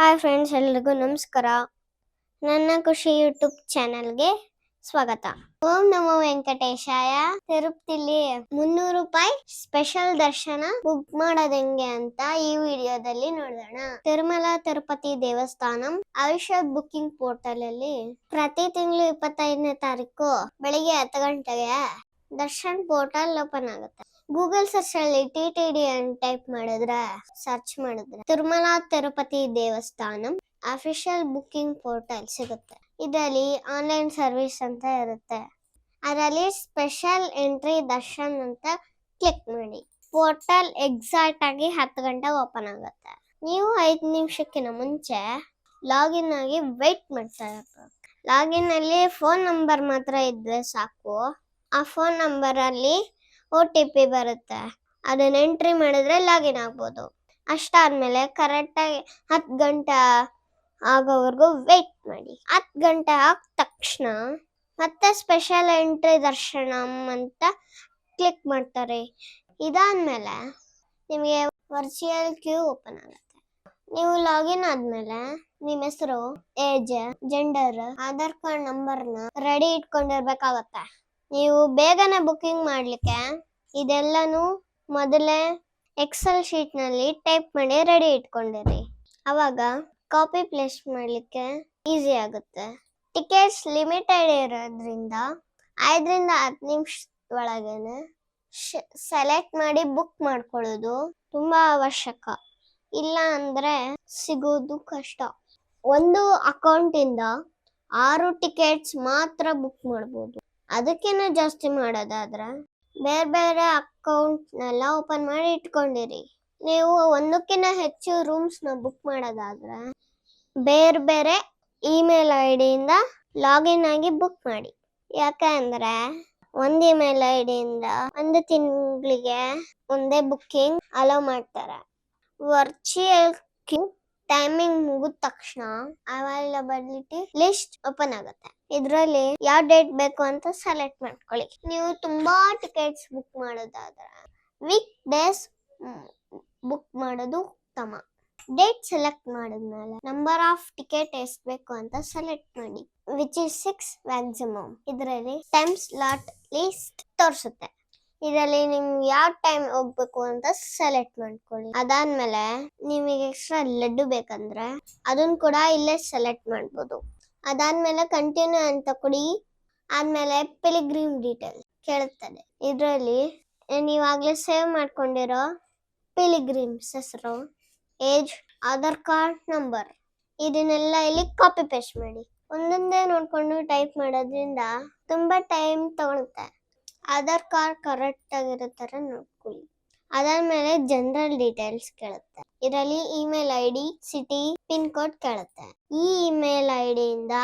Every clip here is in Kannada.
ಹಾಯ್ ಫ್ರೆಂಡ್ಸ್ ಎಲ್ರಿಗೂ ನಮಸ್ಕಾರ. ನನ್ನ ಖುಷಿ ಯೂಟ್ಯೂಬ್ ಚಾನೆಲ್ಗೆ ಸ್ವಾಗತ. ಓಂ ನಮೋ ವೆಂಕಟೇಶಾಯ. ತಿರುಪತಿಲಿ ಮುನ್ನೂರು ರೂಪಾಯಿ ಸ್ಪೆಷಲ್ ದರ್ಶನ ಬುಕ್ ಮಾಡೋದ್ ಹೆಂಗೆ ಅಂತ ಈ ವಿಡಿಯೋದಲ್ಲಿ ನೋಡೋಣ ತಿರುಮಲ ತಿರುಪತಿ ದೇವಸ್ಥಾನಂ ಆಯುಷ್ಯ ಬುಕ್ಕಿಂಗ್ ಪೋರ್ಟಲ್ ಅಲ್ಲಿ ಪ್ರತಿ ತಿಂಗಳು ಇಪ್ಪತ್ತೈದನೇ ತಾರೀಕು ಬೆಳಿಗ್ಗೆ ಹತ್ತು ಗಂಟೆಗೆ ದರ್ಶನ್ ಪೋರ್ಟಲ್ ಓಪನ್ ಆಗುತ್ತೆ. ಗೂಗಲ್ ಸರ್ಚ್ ಅಲ್ಲಿ ಟಿ ಟಿ ಡಿ ಅಂತ ಟೈಪ್ ಮಾಡಿದ್ರೆ ಸರ್ಚ್ ಮಾಡಿದ್ರೆ Tirumala Tirupati Devasthanam official booking portal ಸಿಗುತ್ತೆ. ಇದರಲ್ಲಿ ಆನ್ಲೈನ್ ಸರ್ವಿಸ್ ಅಂತ ಇರುತ್ತೆ. ಅದರಲ್ಲಿ ಸ್ಪೆಷಲ್ ಎಂಟ್ರಿ ದರ್ಶನ್ ಅಂತ ಕ್ಲಿಕ್ ಮಾಡಿ. ಪೋರ್ಟಲ್ ಎಕ್ಸಾಕ್ಟ್ ಆಗಿ ಹತ್ತು ಗಂಟೆಗೆ ಓಪನ್ ಆಗುತ್ತೆ. ನೀವು ಐದು ನಿಮಿಷಕ್ಕಿಂತ ಮುಂಚೆ ಲಾಗಿನ್ ಆಗಿ ವೆಯ್ಟ್ ಮಾಡ್ತಾ ಇರೋ ಲಾಗಿನ್ ಅಲ್ಲಿ ಫೋನ್ ನಂಬರ್ ಮಾತ್ರ ಇದ್ರೆ ಸಾಕು. ಆ ಫೋನ್ ನಂಬರ್ ಅಲ್ಲಿ ಒ ಟಿ ಪಿ ಬರುತ್ತೆ. ಅದನ್ನ ಎಂಟ್ರಿ ಮಾಡಿದ್ರೆ ಲಾಗಿನ್ ಆಗ್ಬೋದು. ಅಷ್ಟಾದ್ಮೇಲೆ ಕರೆಕ್ಟಾಗಿ ಹತ್ತು ಗಂಟೆ ಆಗೋವರೆಗೂ ವೆಯ್ಟ್ ಮಾಡಿ. ಹತ್ತು ಗಂಟೆ ಆದ ತಕ್ಷಣ ಮತ್ತೆ ಸ್ಪೆಷಲ್ ಎಂಟ್ರಿ ದರ್ಶನಂ ಅಂತ ಕ್ಲಿಕ್ ಮಾಡ್ತಾರೆ. ಇದಾದ್ಮೇಲೆ ನಿಮಗೆ ವರ್ಚುವಲ್ ಕ್ಯೂ ಓಪನ್ ಆಗುತ್ತೆ. ನೀವು ಲಾಗಿನ್ ಆದ್ಮೇಲೆ ನಿಮ್ಮ ಹೆಸರು ಏಜ್ ಜೆಂಡರ್ ಆಧಾರ್ ಕಾರ್ಡ್ ನಂಬರ್ನ ರೆಡಿ ಇಟ್ಕೊಂಡಿರ್ಬೇಕಾಗತ್ತೆ. ನೀವು ಬೇಗನೆ ಬುಕ್ಕಿಂಗ್ ಮಾಡ್ಲಿಕ್ಕೆ ಇದೆಲ್ಲನೂ ಮೊದಲೇ ಎಕ್ಸೆಲ್ ಶೀಟ್ನಲ್ಲಿ ಟೈಪ್ ಮಾಡಿ ರೆಡಿ ಇಟ್ಕೊಂಡಿರಿ. ಅವಾಗ ಕಾಪಿ ಪ್ಲೇಸ್ ಮಾಡ್ಲಿಕ್ಕೆ ಈಸಿ ಆಗುತ್ತೆ. ಟಿಕೆಟ್ಸ್ ಲಿಮಿಟೆಡ್ ಇರೋದ್ರಿಂದ ಐದರಿಂದ ಹತ್ತು ನಿಮಿಷ ಒಳಗೇನೆ ಸೆಲೆಕ್ಟ್ ಮಾಡಿ ಬುಕ್ ಮಾಡ್ಕೊಳ್ಳೋದು ತುಂಬ ಅವಶ್ಯಕ. ಇಲ್ಲ ಅಂದ್ರೆ ಸಿಗೋದು ಕಷ್ಟ. ಒಂದು ಅಕೌಂಟಿಂದ ಆರು ಟಿಕೆಟ್ಸ್ ಮಾತ್ರ ಬುಕ್ ಮಾಡ್ಬೋದು. ಅದಕ್ಕಿಂತ ಜಾಸ್ತಿ ಮಾಡೋದಾದ್ರೆ? ಬೇರೆ ಬೇರೆ ಅಕೌಂಟ್ನೆಲ್ಲ ಓಪನ್ ಮಾಡಿ ಇಟ್ಕೊಂಡಿರಿ. ನೀವು ಒಂದಕ್ಕಿಂತ ಹೆಚ್ಚು ರೂಮ್ಸ್ನ ಬುಕ್ ಮಾಡೋದಾದ್ರೆ ಬೇರೆ ಬೇರೆ ಇಮೇಲ್ ಐ ಡಿಯಿಂದ ಲಾಗಿನ್ ಆಗಿ ಬುಕ್ ಮಾಡಿ. ಯಾಕೆ ಅಂದ್ರೆ ಒಂದ್ ಇಮೇಲ್ ಐ ಡಿಯಿಂದ ಒಂದು ತಿಂಗಳಿಗೆ ಒಂದೇ ಬುಕ್ಕಿಂಗ್ ಅಲೋ ಮಾಡ್ತಾರೆ. ವರ್ಚುಯಲ್ ಕ್ಯೂ ಟೈಮಿಂಗ್ ಮುಗಿದ ತಕ್ಷಣ ಅವೈಲಬಿಲಿಟಿ ಲಿಸ್ಟ್ ಓಪನ್ ಆಗುತ್ತೆ. ಇದರಲ್ಲಿ ಯಾವ ಡೇಟ್ ಬೇಕು ಅಂತ ಸೆಲೆಕ್ಟ್ ಮಾಡ್ಕೊಳ್ಳಿ. ನೀವು ತುಂಬಾ ಟಿಕೆಟ್ಸ್ ಬುಕ್ ಮಾಡೋದಾದ್ರೆ ವೀಕ್ ಡೇಸ್ ಬುಕ್ ಮಾಡೋದು ಉತ್ತಮ. ಡೇಟ್ ಸೆಲೆಕ್ಟ್ ಮಾಡಿದ್ಮೇಲೆ ನಂಬರ್ ಆಫ್ ಟಿಕೆಟ್ ಎಷ್ಟು ಬೇಕು ಅಂತ ಸೆಲೆಕ್ಟ್ ಮಾಡಿ ವಿಚ್ ಇಸ್ ಸಿಕ್ಸ್ ಮ್ಯಾಕ್ಸಿಮಮ್ ಇದರಲ್ಲಿ ಟೈಮ್ ಸ್ಲಾಟ್ ಲಿಸ್ಟ್ ತೋರಿಸುತ್ತೆ. ಇದರಲ್ಲಿ ನಿಮ್ಗೆ ಯಾವ ಟೈಮ್ ಹೋಗ್ಬೇಕು ಅಂತ ಸೆಲೆಕ್ಟ್ ಮಾಡ್ಕೊಳ್ಳಿ. ಅದಾದ್ಮೇಲೆ ನಿಮಗೆ ಎಕ್ಸ್ಟ್ರಾ ಲಡ್ಡು ಬೇಕಂದ್ರೆ ಅದನ್ನ ಕೂಡ ಇಲ್ಲೇ ಸೆಲೆಕ್ಟ್ ಮಾಡ್ಬೋದು. ಅದಾದ್ಮೇಲೆ ಕಂಟಿನ್ಯೂ ಅಂತ ಕೊಡಿ. ಆದ್ಮೇಲೆ ಪಿಲಿಗ್ರೀಮ್ ಡೀಟೇಲ್ ಕೇಳುತ್ತದೆ. ಇದರಲ್ಲಿ ನೀವಾಗಲೇ ಸೇವ್ ಮಾಡ್ಕೊಂಡಿರೋ ಪಿಲಿಗ್ರೀಮ್ಸ್ ಹೆಸರು ಏಜ್ ಆಧಾರ್ ಕಾರ್ಡ್ ನಂಬರ್ ಇದನ್ನೆಲ್ಲ ಇಲ್ಲಿ ಕಾಪಿ ಪೇಸ್ಟ್ ಮಾಡಿ. ಒಂದೊಂದೇ ನೋಡ್ಕೊಂಡು ಟೈಪ್ ಮಾಡೋದ್ರಿಂದ ತುಂಬಾ ಟೈಮ್ ತಗೊಳುತ್ತೆ. ಆಧಾರ್ ಕಾರ್ಡ್ ಕರೆಕ್ಟ್ ಆಗಿರೋ ತರ ನೋಡ್ಕೊಳ್ಳಿ. ಅದಾದ್ಮೇಲೆ ಜನರಲ್ ಡೀಟೇಲ್ಸ್ ಕೇಳುತ್ತೆ. ಇದರಲ್ಲಿ email I D city pin code ಕೇಳುತ್ತೆ. ಈ ಇಮೇಲ್ ಐ ಇಂದ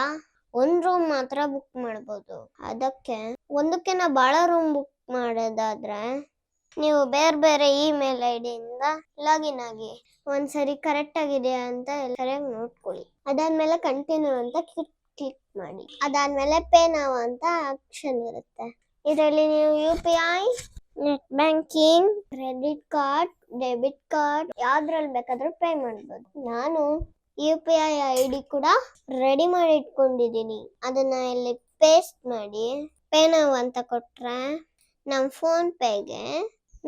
ಒಂದ್ ರೂಮ್ ಮಾತ್ರ ಬುಕ್ ಮಾಡ್ಬೋದು. ಅದಕ್ಕೆ ಒಂದಕ್ಕಿಂತ ಬಹಳ ರೂಮ್ ಬುಕ್ ಮಾಡೋದಾದ್ರೆ ನೀವು ಬೇರೆ ಬೇರೆ ಇಮೇಲ್ ಐ ಇಂದ ಲಾಗಿನ್ ಆಗಿ ಒಂದ್ಸರಿ ಕರೆಕ್ಟ್ ಆಗಿದೆಯಾ ಅಂತ ಸರಿಯಾಗಿ ನೋಡ್ಕೊಳ್ಳಿ. ಅದಾದ್ಮೇಲೆ ಕಂಟಿನ್ಯೂ ಅಂತ ಕ್ಲಿಕ್ ಕ್ಲಿಕ್ ಮಾಡಿ. ಅದಾದ್ಮೇಲೆ ಪೇ ನಾವು ಅಂತ ಆಪ್ಷನ್ ಇರುತ್ತೆ. ಇದರಲ್ಲಿ ನೀವು U P I net banking credit card debit card ಯಾವ್ದ್ರಲ್ಲಿ ಬೇಕಾದ್ರೂ ಪೇ ಮಾಡ್ಬೋದು. ನಾನು U P I I D ಕೂಡ ರೆಡಿ ಮಾಡಿ ಇಟ್ಕೊಂಡಿದ್ದೀನಿ. ಅದನ್ನ ಇಲ್ಲಿ ಪೇಸ್ಟ್ ಮಾಡಿ ಪೇ ನಾವು ಅಂತ ಕೊಟ್ರೆ ನಮ್ಮ ಫೋನ್ ಪೇಗೆ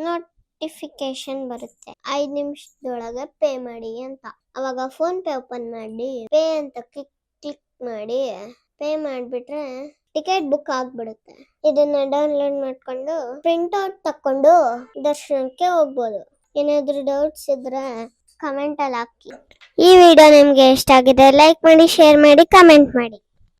ನೋಟಿಫಿಕೇಶನ್ ಬರುತ್ತೆ. ಐದು ನಿಮಿಷದೊಳಗೆ ಪೇ ಮಾಡಿ ಅಂತ. ಅವಾಗ ಫೋನ್ ಪೇ ಓಪನ್ ಮಾಡಿ ಪೇ ಅಂತ ಕ್ಲಿಕ್ ಕ್ಲಿಕ್ ಮಾಡಿ ಪೇ ಮಾಡಿಬಿಟ್ರೆ ಟಿಕೆಟ್ ಬುಕ್ ಆಗ್ಬಿಡುತ್ತೆ. ಇದನ್ನ ಡೌನ್ಲೋಡ್ ಮಾಡ್ಕೊಂಡು ಪ್ರಿಂಟ್ ಔಟ್ ತಕೊಂಡು ದರ್ಶನಕ್ಕೆ ಹೋಗ್ಬೋದು. ಏನಾದ್ರು ಡೌಟ್ಸ್ ಇದ್ರೆ ಕಮೆಂಟ್ ಅಲ್ಲಿ ಹಾಕಿ. ಈ ವಿಡಿಯೋ ನಿಮ್ಗೆ ಇಷ್ಟ ಆಗಿದೆ ಲೈಕ್ ಮಾಡಿ ಶೇರ್ ಮಾಡಿ ಕಮೆಂಟ್ ಮಾಡಿ.